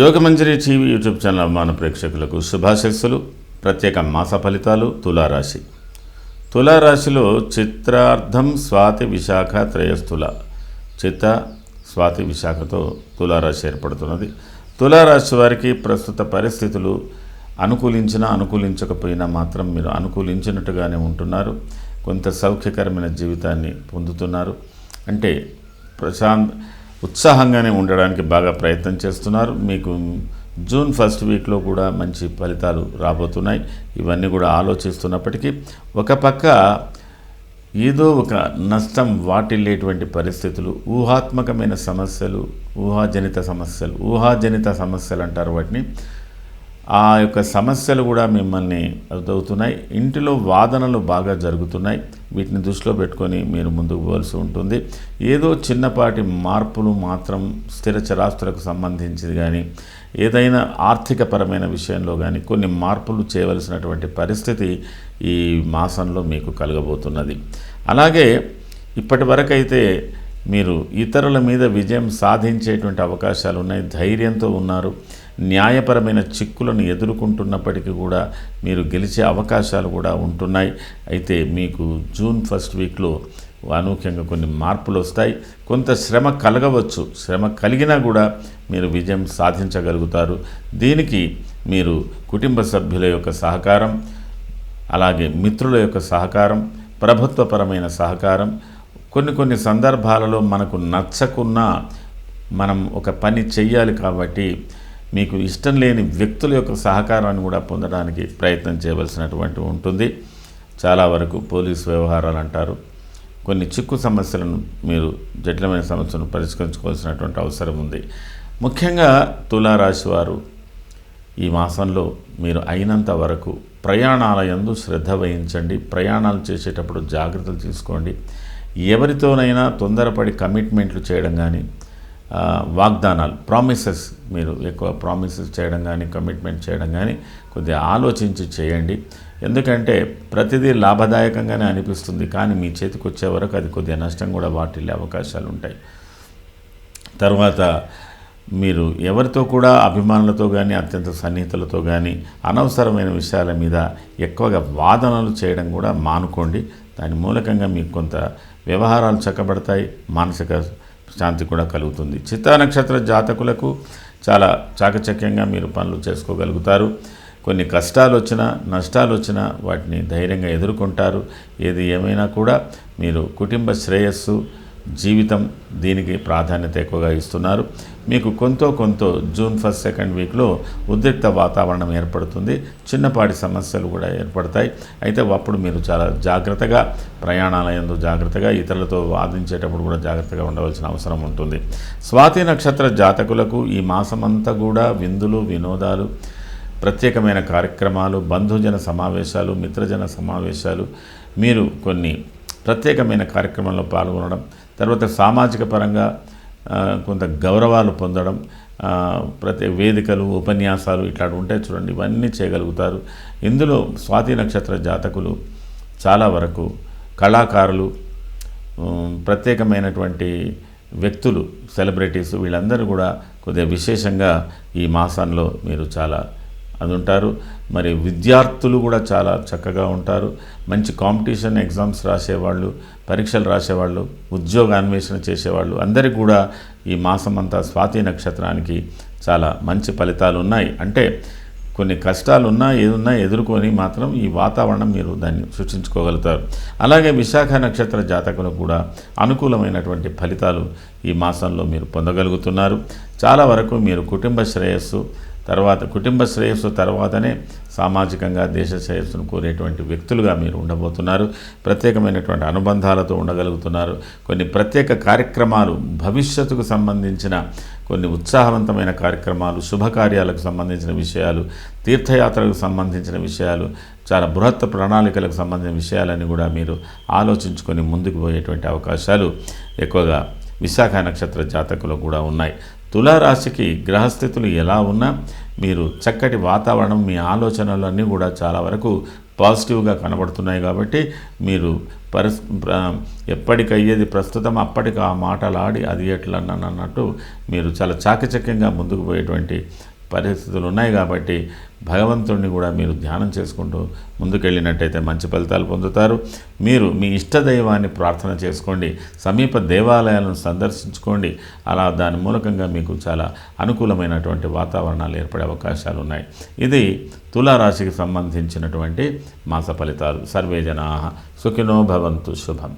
Yogamanjari TV YouTube channel అభిమాన ప్రేక్షకులకు శుభాశస్సులు. ప్రత్యేక మాస ఫలితాలు తులారాశి. తులారాశిలో చిత్రార్థం స్వాతి విశాఖ త్రయస్థుల. చిత్త స్వాతి విశాఖతో తులారాశి ఏర్పడుతున్నది. తులారాశి వారికి ప్రస్తుత పరిస్థితులు అనుకూలించినా అనుకూలించకపోయినా మాత్రం మీరు అనుకూలించినట్టుగానే ఉంటున్నారు. కొంత సౌఖ్యకరమైన జీవితాన్ని పొందుతున్నారు. అంటే ప్రశాంత్ ఉత్సాహంగానే ఉండడానికి బాగా ప్రయత్నం చేస్తున్నారు. మీకు జూన్ ఫస్ట్ వీక్లో కూడా మంచి ఫలితాలు రాబోతున్నాయి. ఇవన్నీ కూడా ఆలోచిస్తున్నప్పటికీ ఒక పక్క ఏదో ఒక నష్టం వాటిల్లేటువంటి పరిస్థితులు ఊహాత్మకమైన సమస్యలు ఊహాజనిత సమస్యలు ఊహాజనిత సమస్యలు అంటారు వాటిని ఆ యొక్క సమస్యలు కూడా మిమ్మల్ని అవుతున్నాయి ఇంటిలో వాదనలు బాగా జరుగుతున్నాయి. వీటిని దృష్టిలో పెట్టుకొని మీరు ముందుకు పోవాల్సి ఉంటుంది. ఏదో చిన్నపాటి మార్పులు మాత్రం స్థిర చరాస్తులకు సంబంధించింది కానీ ఏదైనా ఆర్థికపరమైన విషయంలో కానీ కొన్ని మార్పులు చేయవలసినటువంటి పరిస్థితి ఈ మాసంలో మీకు కలగబోతున్నది. అలాగే ఇప్పటి వరకైతే మీరు ఇతరుల మీద విజయం సాధించేటువంటి అవకాశాలు ఉన్నాయి ధైర్యంతో ఉన్నారు. న్యాయపరమైన చిక్కులను ఎదుర్కొంటున్నప్పటికీ కూడా మీరు గెలిచే అవకాశాలు కూడా ఉంటున్నాయి. అయితే మీకు జూన్ ఫస్ట్ వీక్లో అనూహ్యంగా కొన్ని మార్పులు వస్తాయి. కొంత శ్రమ కలగవచ్చు. శ్రమ కలిగినా కూడా మీరు విజయం సాధించగలుగుతారు. దీనికి మీరు కుటుంబ సభ్యుల యొక్క సహకారం అలాగే మిత్రుల యొక్క సహకారం ప్రభుత్వపరమైన సహకారం కొన్ని కొన్ని సందర్భాలలో మనకు నచ్చకున్నా మనం ఒక పని చెయ్యాలి కాబట్టి మీకు ఇష్టం లేని వ్యక్తుల యొక్క సహకారాన్ని కూడా పొందడానికి ప్రయత్నం చేయవలసినటువంటి ఉంటుంది. చాలా వరకు పోలీస్ వ్యవహారాలు అంటారు. కొన్ని చిక్కు సమస్యలను మీరు జటిలమైన సమస్యలను పరిష్కరించుకోవాల్సినటువంటి అవసరం ఉంది. ముఖ్యంగా తులారాశి వారు ఈ మాసంలో మీరు అయినంత వరకు ప్రయాణాల యందు శ్రద్ధ వహించండి. ప్రయాణాలు చేసేటప్పుడు జాగ్రత్తలు తీసుకోండి. ఎవరితోనైనా తొందరపడి కమిట్మెంట్లు చేయడం కానీ వాగ్దానాలు ప్రామిసెస్ మీరు ఎక్కువ ప్రామిసెస్ చేయడం కానీ కమిట్మెంట్ చేయడం కానీ కొద్దిగా ఆలోచించి చేయండి. ఎందుకంటే ప్రతిదీ లాభదాయకంగానే అనిపిస్తుంది. కానీ మీ చేతికి వచ్చే వరకు అది కొద్దిగా నష్టం కూడా వాటిల్లే అవకాశాలు ఉంటాయి. తర్వాత మీరు ఎవరితో కూడా అభిమానులతో కానీ అత్యంత సన్నిహితులతో కానీ అనవసరమైన విషయాల మీద ఎక్కువగా వాదనలు చేయడం కూడా మానుకోండి. దాని మూలకంగా మీకు కొంత వ్యవహారాలు చక్కబడతాయి. మానసిక శాంతి కూడా కలుగుతుంది. చిత్తా నక్షత్ర జాతకులకు చాలా చాకచక్యంగా మీరు పనులు చేసుకోగలుగుతారు. కొన్ని కష్టాలు వచ్చినా నష్టాలు వచ్చినా వాటిని ధైర్యంగా ఎదుర్కొంటారు. ఏది ఏమైనా కూడా మీరు కుటుంబ శ్రేయస్సు జీవితం దీనికి ప్రాధాన్యత ఎక్కువగా ఇస్తున్నారు. మీకు కొంత కొంత జూన్ ఫస్ట్ సెకండ్ వీక్లో ఉద్రిక్త వాతావరణం ఏర్పడుతుంది. చిన్నపాటి సమస్యలు కూడా ఏర్పడతాయి. అయితే అప్పుడు మీరు చాలా జాగ్రత్తగా ప్రయాణాలయందు జాగ్రత్తగా ఇతరులతో వాదించేటప్పుడు కూడా జాగ్రత్తగా ఉండవలసిన అవసరం ఉంటుంది. స్వాతి నక్షత్ర జాతకులకు ఈ మాసమంతా కూడా విందులు వినోదాలు ప్రత్యేకమైన కార్యక్రమాలు బంధుజన సమావేశాలు మిత్రజన సమావేశాలు మీరు కొన్ని ప్రత్యేకమైన కార్యక్రమంలో పాల్గొనడం తర్వాత సామాజిక పరంగా కొంత గౌరవాలు పొందడం ప్రతి వేదికలు ఉపన్యాసాలు ఇట్లాంటి ఉంటాయి చూడండి ఇవన్నీ చేయగలుగుతారు. ఇందులో స్వాతి నక్షత్ర జాతకులు చాలా వరకు కళాకారులు ప్రత్యేకమైనటువంటి వ్యక్తులు సెలబ్రిటీస్ వీళ్ళందరూ కూడా కొద్దిగా విశేషంగా ఈ మాసంలో మీరు చాలా అది ఉంటారు. మరి విద్యార్థులు కూడా చాలా చక్కగా ఉంటారు. మంచి కాంపిటీషన్ ఎగ్జామ్స్ రాసేవాళ్ళు పరీక్షలు రాసేవాళ్ళు ఉద్యోగ అన్వేషణ చేసేవాళ్ళు. అందరికీ కూడా ఈ మాసం అంతా స్వాతి నక్షత్రానికి చాలా మంచి ఫలితాలు ఉన్నాయి. అంటే కొన్ని కష్టాలు ఉన్నా ఏదున్నా ఎదుర్కొని మాత్రం ఈ వాతావరణం మీరు దాన్ని సృష్టించుకోగలుగుతారు. అలాగే విశాఖ నక్షత్ర జాతకులు కూడా అనుకూలమైనటువంటి ఫలితాలు ఈ మాసంలో మీరు పొందగలుగుతున్నారు. చాలా వరకు మీరు కుటుంబ శ్రేయస్సు తర్వాత కుటుంబ శ్రేయస్సు తర్వాతనే సామాజికంగా దేశ శ్రేయస్సును కోరేటువంటి వ్యక్తులుగా మీరు ఉండబోతున్నారు. ప్రత్యేకమైనటువంటి అనుబంధాలతో ఉండగలుగుతున్నారు. కొన్ని ప్రత్యేక కార్యక్రమాలు భవిష్యత్తుకు సంబంధించిన కొన్ని ఉత్సాహవంతమైన కార్యక్రమాలు శుభకార్యాలకు సంబంధించిన విషయాలు తీర్థయాత్రలకు సంబంధించిన విషయాలు చాలా బృహత్ ప్రణాళికలకు సంబంధించిన విషయాలని కూడా మీరు ఆలోచించుకొని ముందుకు పోయేటువంటి అవకాశాలు ఎక్కువగా విశాఖ నక్షత్ర జాతకులు కూడా ఉన్నాయి. తులారాశికి గ్రహస్థితులు ఎలా ఉన్నా మీరు చక్కటి వాతావరణం మీ ఆలోచనలన్నీ కూడా చాలా వరకు పాజిటివ్గా కనబడుతున్నాయి కాబట్టి మీరు పరిస్ ఎప్పటికయ్యేది ప్రస్తుతం అప్పటికి ఆ మాటలాడి అది ఎట్లా అన్నట్టు మీరు చాలా చాకచక్యంగా ముందుకు పోయేటువంటి పరిస్థితులు ఉన్నాయి కాబట్టి భగవంతుడిని కూడా మీరు ధ్యానం చేసుకుంటూ ముందుకెళ్ళినట్టయితే మంచి ఫలితాలు పొందుతారు. మీరు మీ ఇష్ట దైవాన్ని ప్రార్థన చేసుకోండి సమీప దేవాలయాలను సందర్శించుకోండి. అలా దాని మూలకంగా మీకు చాలా అనుకూలమైనటువంటి వాతావరణాలు ఏర్పడే అవకాశాలు ఉన్నాయి. ఇది తులారాశికి సంబంధించినటువంటి మాస ఫలితాలు. సర్వే జనా సుఖినో భవంతు శుభం.